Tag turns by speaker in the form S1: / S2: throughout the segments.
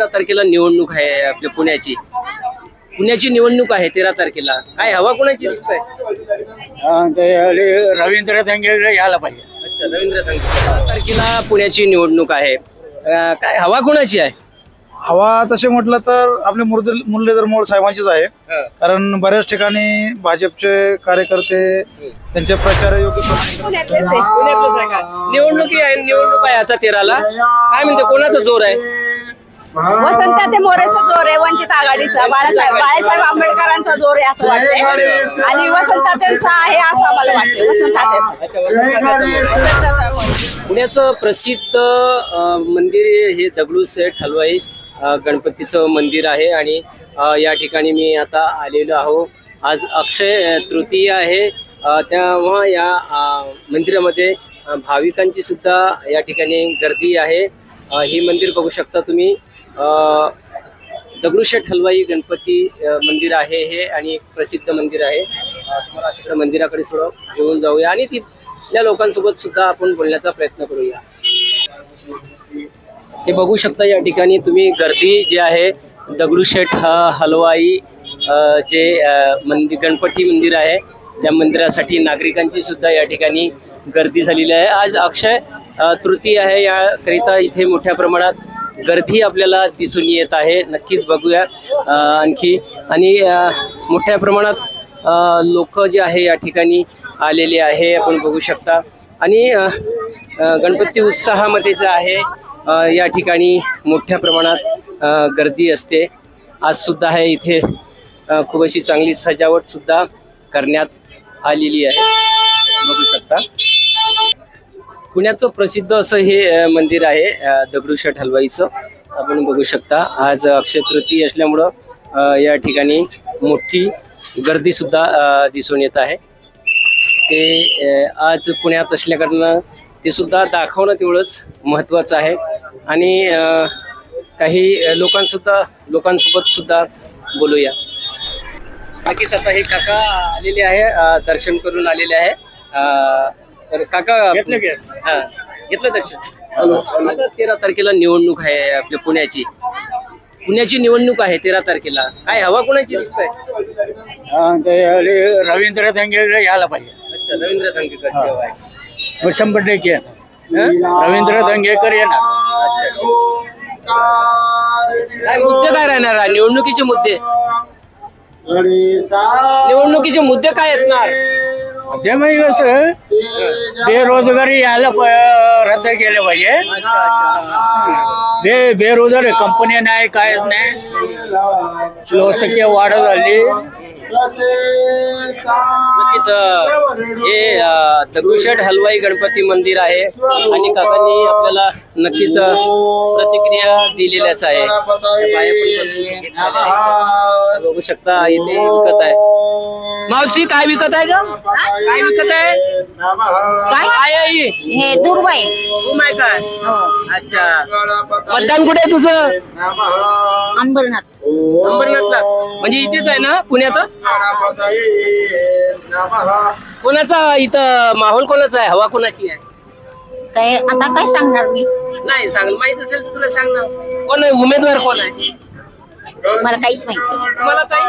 S1: तेरा तारखेला निवडणूक आहे आपल्या पुण्याची. पुण्याची निवडणूक आहे तेरा तारखेला. काय हवा कोणाची दिसत आहे
S2: रवींद्र दंगे यायला पाहिजे.
S1: अच्छा रवींद्र तांगे तेरा तारखेला पुण्याची निवडणूक आहे. अं, काय हवा कोणाची आहे?
S3: हवा तसे म्हटलं तर आपले मुरली मुरलीधर मोहोळ साहेबांचीच आहे. कारण बऱ्याच ठिकाणी भाजपचे कार्यकर्ते त्यांचे प्रचार योग्य
S1: पुण्यातलंच आहे का? निवडणुकी आहे निवडणूक आहे आता तेराला. काय म्हणते कोणाचा जोर आहे?
S4: वसंत ते मोरेचा जोर आहे वंचित आघाडीचा. बाळासाहेब बाळासाहेब आंबेडकरांचा जोर आहे असं वाटतंय. आणि वसंत त्यांचा आहे असं आम्हाला वाटतंय. वसंत
S1: पुण्याचं प्रसिद्ध मंदिर हे दगडूशेठ हलवाई गणपतीचं मंदिर आहे आणि या ठिकाणी मी आता आलेलो आहो. आज अक्षय तृतीय आहे. तेव्हा या मंदिरामध्ये भाविकांची सुद्धा या ठिकाणी गर्दी आहे. ही मंदिर बघू शकता तुम्ही. दगडूशेठ हलवाई गणपती मंदिर आहे हे आणि एक प्रसिद्ध मंदिर आहे. तुम्हाला तिकडे मंदिराकडे थोडं घेऊन जाऊया आणि तिथल्या लोकांसोबत सुद्धा आपण बोलण्याचा प्रयत्न करूया. हे बघू शकता या ठिकाणी तुम्ही गर्दी जी आहे दगडूशेठ ह- हलवाई जे मंदिर गणपती मंदिर आहे त्या मंदिरासाठी नागरिकांची सुद्धा या ठिकाणी गर्दी झालेली आहे. आज अक्षय तृतीय आहे. याकरिता इथे मोठ्या प्रमाणात गर्दी आपल्याला दिसून येत आहे. नक्कीच बघूया. आणखी आणि मोठ्या प्रमाणात लोक जे आहे या ठिकाणी आलेले आहे. आपण बघू शकता. आणि गणपती उत्साहामध्ये जे आहे या ठिकाणी मोठ्या प्रमाणात गर्दी असते. आज सुद्धा आहे इथे खूप अशी चांगली सजावट सुद्धा करण्यात आलेली आहे. बघू शकता. पुण्याचं प्रसिद्ध असं हे मंदिर आहे दगडूशेठ हलवाईचं. आपण बघू शकता. आज अक्षय तृतीय असल्यामुळं या ठिकाणी मोठी गर्दी सुद्धा दिसून येत आहे. ते आज पुण्यात असल्याकडनं ते सुद्धा दाखवणं तेवढंच महत्त्वाचं आहे. आणि काही लोकांसुद्धा लोकांसोबत सुद्धा बोलूया. नक्कीच आता हे काका आलेले आहे दर्शन करून आलेले आहे. तर काका
S2: घेतलं की?
S1: हा घेतलं दर्शन आता तेरा तारखेला निवडणूक आहे आपल्या पुण्याची. पुण्याची निवडणूक आहे तेरा तारखेला. काय हवा कोणाची दिसत आहे
S2: रवींद्र दंगे यायला पाहिजे.
S1: अच्छा रवींद्र धंगेकर हवा आहे
S2: मग शंभर टक्के येणार. रवींद्र दंगेकर येणार.
S1: काय मुद्दे काय राहणार? आहे? निवडणुकीचे मुद्दे. निवडणुकीचे मुद्दे काय असणार?
S2: ते म्हणजे कसं बेरोजगारी यायला प- रद्द केलं पाहिजे. बे बेरोजगार कंपन्या नाही काय नाही. लोकसंख्या वाढत झाली
S1: नक्कीच हे दगडूशेठ हलवाई गणपती मंदिर आहे आणि काकांनी आपल्याला नक्कीच प्रतिक्रिया दिलेल्याच आहे. बघू शकता इथे विकत आहे. मावशी काय विकत आहे का काय विकत आहे? काय आहे ही?
S4: हे दुर्बाई
S1: रूम आहे काय अच्छा. मतदान कुठे आहे तुझं?
S4: अंबरनाथ.
S1: अंबरनाथला. म्हणजे इथेच आहे ना पुण्यातच? कोणाचा इथं माहोल कोणाचा आहे? हवा कोणाची आहे?
S4: काय आता काय सांगणार मी?
S1: नाही सांग माहीत असेल तर तुला सांग ना कोण आहे? उमेदवार कोण आहे?
S4: मला काहीच माहिती
S1: तुम्हाला काही?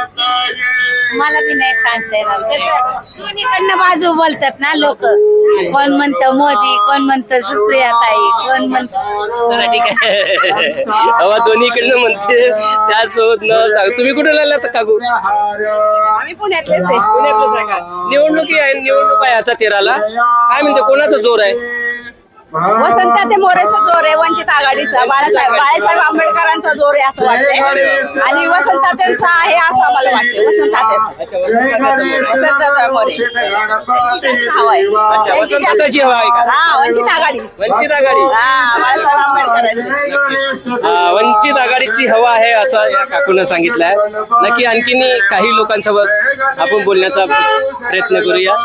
S4: मला बी नाही सांगता येणार. कसं दोन्हीकडनं बाजू बोलतात ना लोक. कोण म्हणतं मोदी कोण म्हणतं सुप्रिया ताई कोण म्हणतं
S1: चला ठीक आहे. हवा दोन्हीकडनं म्हणते. त्यासोबत न सांग. तुम्ही कुठे राहिला तर काकू?
S4: आम्ही पुण्यातलेच आहे.
S1: पुण्यातलंच आहे का? निवडणुकी आहे निवडणूक आहे आता तेराला. काय म्हणते कोणाचा जोर आहे?
S4: वसंत ते मोरेचा जोर आहे वंचित आघाडीचा. बाळासाहेब बाळासाहेब आंबेडकरांचा जोर आहे असं वाटतंय. आणि वसंत त्यांचा आहे असं आम्हाला वाटतंय. वसंत? हा वंचित आघाडी.
S1: वंचित आघाडी.
S4: हा बाळासाहेब आंबेडकरांची.
S1: अं, वंचित आघाडीची हवा आहे असं या काकून सांगितलंय. नक्की आणखीन काही लोकांसोबत आपण बोलण्याचा प्रयत्न करूया.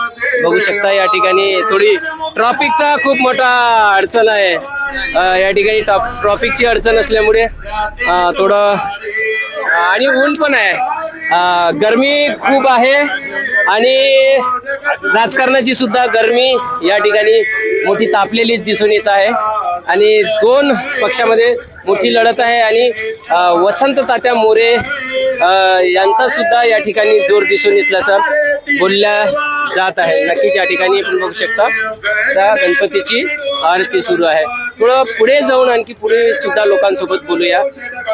S1: बघू शकता या ठिकाणी थोडी ट्रॉफिकचा खूप मोठा अडचण आहे. अं, या ठिकाणी टॉप- ट्रॉफिकची अडचण असल्यामुळे अं, थोडं आणि ऊन पण आहे. अं, गरमी खूप आहे आणि राजकारणाची सुद्धा गरमी या ठिकाणी मोठी तापलेली दिसून येत आहे. आणि दोन पक्षामध्ये मोठी लढत आहे आणि अ, वसंत तात्या मोरे अ, यांचा सुद्धा या ठिकाणी जोर दिसून येतल्याचं बोलल्या जात आहे. नक्कीच या ठिकाणी आपण बघू शकता. त्या गणपतीची आरती सुरू आहे. थोडं पुढे जाऊन आणखी पुढे सुद्धा लोकांसोबत बोलूया.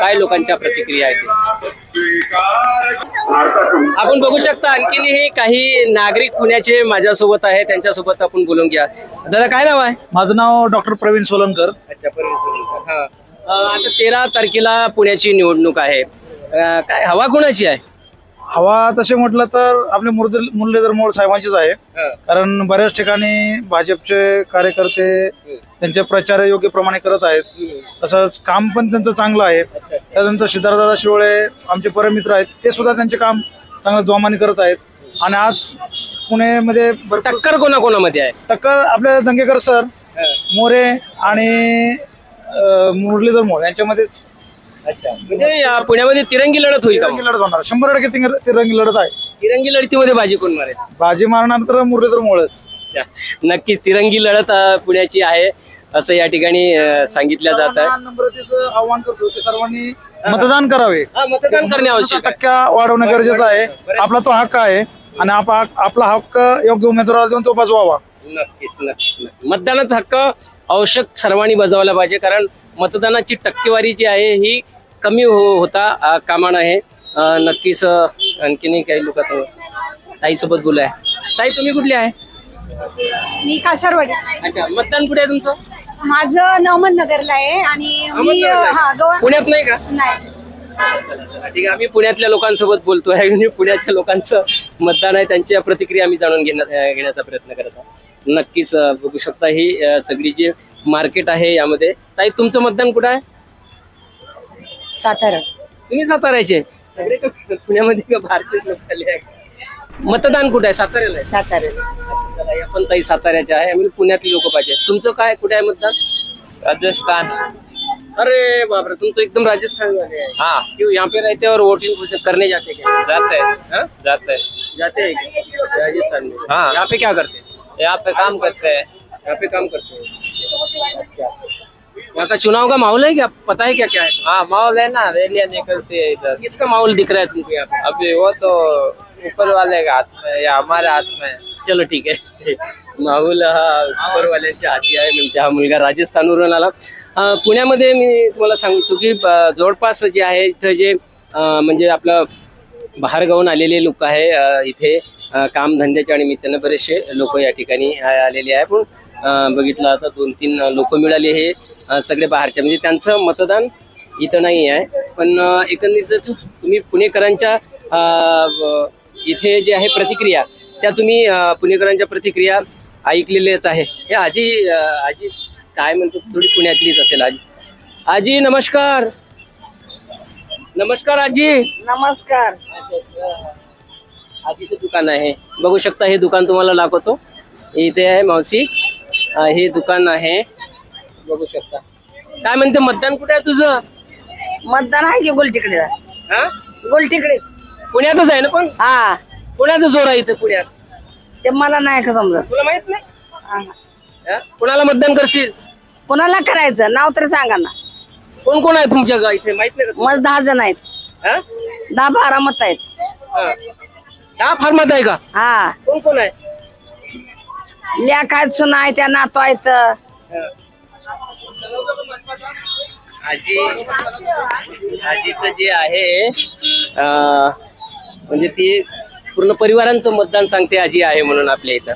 S1: काय लोकांच्या प्रतिक्रिया आहेत? आपण बघू शकता आणखीनही काही नागरिक पुण्याचे माझ्यासोबत आहे त्यांच्यासोबत आपण बोलून घ्या. दादा काय नाव आहे?
S3: माझं नाव डॉक्टर प्रवीण सोलनकर
S1: अच्छा परमेश्वर हा. अं, आता तेरा तारखेला पुण्याची निवडणूक आहे. अं, काय हवा कोणाची आहे?
S3: हवा तसे म्हटलं तर आपले मुरली मुरलीधर मोळ साहेबांचीच आहे. कारण बऱ्याच ठिकाणी भाजपचे कार्यकर्ते त्यांचे प्रचार योग्य प्रमाणे करत आहेत. तसंच काम पण त्यांचं चांगलं आहे. त्यानंतर सिद्धार्थदादा शिवळे आमचे परमित्र आहेत. ते सुद्धा त्यांचे काम चांगलं जोमाने करत आहेत. आणि आज पुणेमध्ये
S1: टक्कर कोणाकोणामध्ये आहे?
S3: टक्कर आपले दंगेकर सर मोरे आणि मुरलीधर मोळ यांच्यामध्येच
S1: अच्छा. म्हणजे या पुण्यामध्ये तिरंगी लढत होईल का
S3: तिरंगी? लढत होणार. शंभर टक्के तिरंगी लढत आहे.
S1: तिरंगी लढतीमध्ये बाजी कोण मारेल?
S3: बाजी मारणार तर मुरलीधर मोळच.
S1: अच्छा. नक्कीच तिरंगी लढत अं, पुण्याची आहे असं या ठिकाणी अं, सांगितलं जात आहे.
S3: नम्रतेचं आव्हान करतो की सर्वांनी मतदान करावे.
S1: हा, मतदान करणे आवश्यक आहे.
S3: टक्क्या वाढवणं गरजेचं आहे. आपला तो हक्क आहे आणि आप- आपला हक्क योग्य उमेदवाराला देऊन तो बजवावा.
S1: नक्कीच नक्कीच नक्कीच. मतदानाचा हक्क आवश्यक सर्वांनी बजावला पाहिजे कारण मतदानाची टक्केवारी जी आहे ही कमी हो होता अं, कामा नये अं, नक्कीच आणखीनही काही लोक ताई सोबत बोलाय. ताई तुम्ही कुठली आहे?
S5: मी कासारवाडी.
S1: अच्छा मतदान कुठे आहे तुमचं?
S5: माझं नगरला आहे आणि मी
S1: आहे?
S5: हा
S1: पुण्यात नाही का?
S5: नाही.
S1: ठीक आहे आम्ही पुण्यातल्या लोकांसोबत बोलतोय. आणि पुण्याच्या लोकांचं मतदान आहे त्यांच्या प्रतिक्रिया आम्ही जाणून घेण्यात अं, घेण्याचा प्रयत्न करत आहोत. नक्कीच बघू शकता ही सगळी जी मार्केट आहे यामध्ये ताई तुमचं मतदान कुठं आहे?
S5: सातारा.
S1: तुम्ही साताऱ्याचे? सगळे का पुण्यामध्ये का बाहेरचे लोक आले आहे मतदान कुठे आहे? साताऱ्याला आहे?
S5: सातारा.
S1: चला, या पण ताई साताऱ्याच्या आहे. आम्ही पुण्यातले लोक पाहिजे. तुमचं काय? कुठे आहे मतदान?
S6: राजस्थान.
S1: अरे बापरे तुमचं एकदम राजस्थान है
S6: हाँ.
S1: क्यों यहाँ पे रहते हैं और वोटिंग करने जाते क्या?
S6: जाते. हैं?
S1: हाँ?
S6: जाते. हैं
S1: जाते हैं क्या? राजस्थान में.
S6: हाँ।
S1: यहाँ पे क्या करते? हैं
S6: यहाँ पे काम करते हैं.
S1: यहाँ पे काम करते हैं. अच्छा. यहाँ का चुनाव का माहौल है क्या? पता है क्या क्या है?
S6: हाँ माहौल है ना रैलियाँ निकलती है इधर।
S1: किसका माहौल दिख रहा है तुमको यहाँ पे
S6: अभी वो तो ऊपर वाले का हाथ में या हमारे हाथ में।
S1: चलो ठीक आहे माहुल हा उपरवाल्यांच्या हाती आहे म्हणजे हा मुलगा राजस्थानवरून आला. पुण्यामध्ये मी तुम्हाला सांगतो की जवळपास जे आहे इथं जे म्हणजे आपलं बाहेर गावून आलेले लोक आहे इथे कामधंद्याच्या निमित्तानं बरेचसे लोक या ठिकाणी आलेले आहे. पण बघितलं आता दोन तीन लोक मिळाले हे सगळे बाहेरचे. म्हणजे त्यांचं मतदान इथं नाही आहे. पण एकंदरीतच तुम्ही पुणेकरांच्या इथे जे आहे प्रतिक्रिया त्या तुम्ही पुणेकरांच्या प्रतिक्रिया ऐकलेल्याच आहे. हे आजी आजी काय म्हणतो थोडी पुण्यातलीच असेल आजी. आजी नमस्कार. नमस्कार आजी.
S4: नमस्कार.
S1: आजीचं दुकान आहे. बघू शकता हे दुकान तुम्हाला दाखवतो. इथे आहे मावशी. अं, हे दुकान आहे. बघू शकता. काय म्हणते मतदान कुठे आहे तुझं?
S4: मतदान आहे की गोलटिकडे
S1: हा?
S4: गोलटिकडे
S1: पुण्यातच आहे ना पण?
S4: हा.
S1: पुण्याचं जोर आहे इथं पुण्यात.
S4: ते मला नाही का समजत.
S1: तुला माहीत नाही? हा? कुणाला मतदान करशील?
S4: कोणाला करायचं? नाव तरी सांगा ना.
S1: कोण कोण आहे तुमच्या गा इथे? माहीत नाही का तुला?
S4: मग दहा जण आहेत.
S1: हा?
S4: दहा बारा मत आहेत.
S1: हा. हा फार मत आहे का?
S4: हा.
S1: कोण कोण आहे?
S4: लेख आहेत सुना आहे त्या नातो आहेत
S1: आजी आजीचं जे आहे अं, म्हणजे ती पूर्ण परिवारांचं मतदान सांगते आजी आहे म्हणून आपल्या इथं.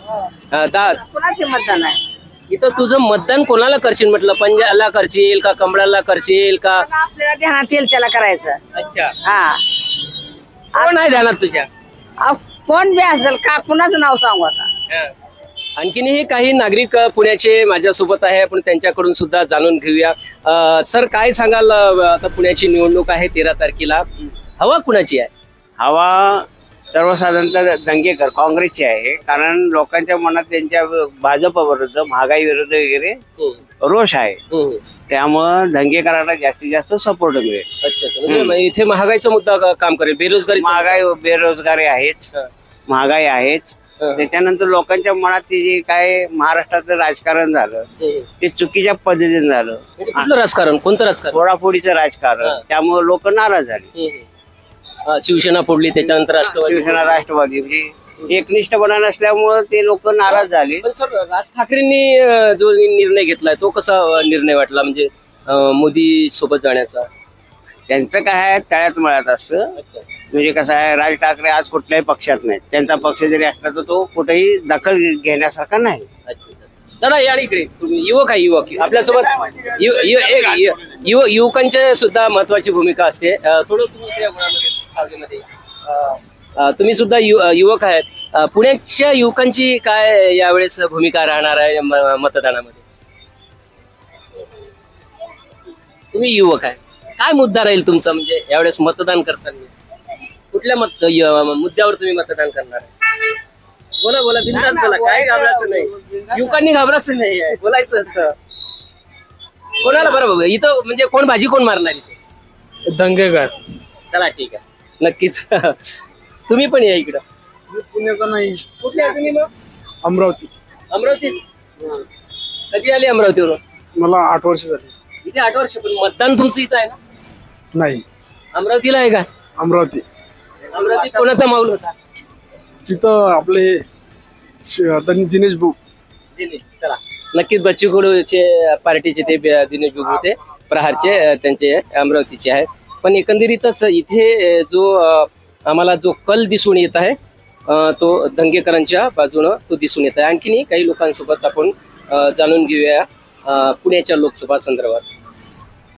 S1: अं, दा
S4: कुणाचे मतदान आहे?
S1: इथं तुझं मतदान कोणाला करशील म्हटलं? पंजाला करशील का कमळाला करशील का?
S4: आपल्याला ध्यानात येईल त्याला करायचं.
S1: अच्छा.
S4: हा.
S1: कोण आहे ध्यानात तुझ्या?
S4: अहो, कोण बी असेल का कुणाचं नाव सांगू आता?
S1: आणखीनही काही नागरिक पुण्याचे माझ्यासोबत आहे. आपण त्यांच्याकडून सुद्धा जाणून घेऊया. सर काय सांगाल आता पुण्याची निवडणूक आहे तेरा तारखेला? हवा कुणाची आहे?
S7: हवा सर्वसाधारणतः दंगेकर काँग्रेसची आहे. कारण लोकांच्या मनात त्यांच्या भाजप विरुद्ध महागाई विरुद्ध वगैरे रोष आहे.
S1: हम्म.
S7: त्यामुळं दंगेकरांना जास्तीत जास्त सपोर्ट मिळेल.
S1: म्हणजे इथे महागाईचा मुद्दा काम करेल? बेरोजगारी
S7: महागाई बेरोजगारी आहेच. महागाई आहेच.
S1: हं.
S7: त्याच्यानंतर लोकांच्या मनात ते जे काय महाराष्ट्रातलं राजकारण झालं. ते चुकीच्या पद्धतीने झालं.
S1: म्हणजे कुठलं राजकारण? कोणतं राजकारण?
S7: फोडाफोडीचं राजकारण. त्यामुळे लोक नाराज झाले.
S1: शिवसेना फोडली त्याच्यानंतर राष्ट्रवादी
S7: शिवसेना राष्ट्रवादी. म्हणजे एकनिष्ठपणा नसल्यामुळे ते लोक नाराज झाले.
S1: पण सर राज ठाकरेंनी जो निर्णय घेतलाय तो कसा निर्णय वाटला? म्हणजे मोदी सोबत जाण्याचा.
S7: त्यांचं काय आहे तळ्यात मळ्यात असतं. म्हणजे कसं आहे राज ठाकरे आज कुठल्याही पक्षात नाही त्यांचा पक्ष जरी असला तर तो कुठेही दखल घेण्यासारखा नाही.
S1: अच्छा. दादा या इकडे. तुम्ही युवक आहे युवक. आपल्यासोबत यु- यु- एक यु- यु- युवकांच्या सुद्धा महत्वाची भूमिका असते. अं, थोडं तुम्ही त्या गुणामध्ये, सावलीमध्ये. अं, अं, तुम्ही सुद्धा यु- अं, युवक आहेत. अं, पुण्याच्या युवकांची काय यावेळेस भूमिका राहणार आहे म- मतदानामध्ये? तुम्ही युवक आहे. काय मुद्दा राहील तुमचा? म्हणजे यावेळेस मतदान करताना. कुठल्या मत य- मुद्द्यावर तुम्ही मतदान करणार? आहे बोला बोला बिनधास्त बोला. काय घाबरायचं नाही. युवकांनी घाबरायचं नाही आहे. बोलायचं असतं. कोणाला बरं बाबा इथं म्हणजे कोण भाजी कोण मारणार इथे?
S2: दंगेकर.
S1: चला ठीक आहे. नक्कीच. तुम्ही पण या इकडं.
S3: पुण्याचा नाही.
S1: कुठले आहे तुम्ही मग?
S3: अमरावती.
S1: अमरावती. कधी आली अमरावतीवरून?
S3: मला आठ वर्ष झाली.
S1: इथे आठ वर्ष पण मतदान तुमचं इथं आहे ना?
S3: नाही.
S1: अमरावतीला आहे का?
S3: अमरावती.
S1: अमरावतीत कोणाचा माऊल होता?
S3: तिथं आपले दिनेश भाऊ.
S1: दिनेश चला. नक्कीच बच्चू कडूचे पार्टीचे ते ब- दिनेश बुग होते. प्रहारचे अ, त्यांचे अमरावतीचे आहे पण एकंदरीतच इथे अ, जो अ, आम्हाला जो कल दिसून येत आहे अ, तो दंगेकरांच्या बाजूनं तो दिसून येत आहे. आणखीनही काही लोकांसोबत आपण अ, जाणून घेऊया अ, पुण्याच्या लोकसभा संदर्भात.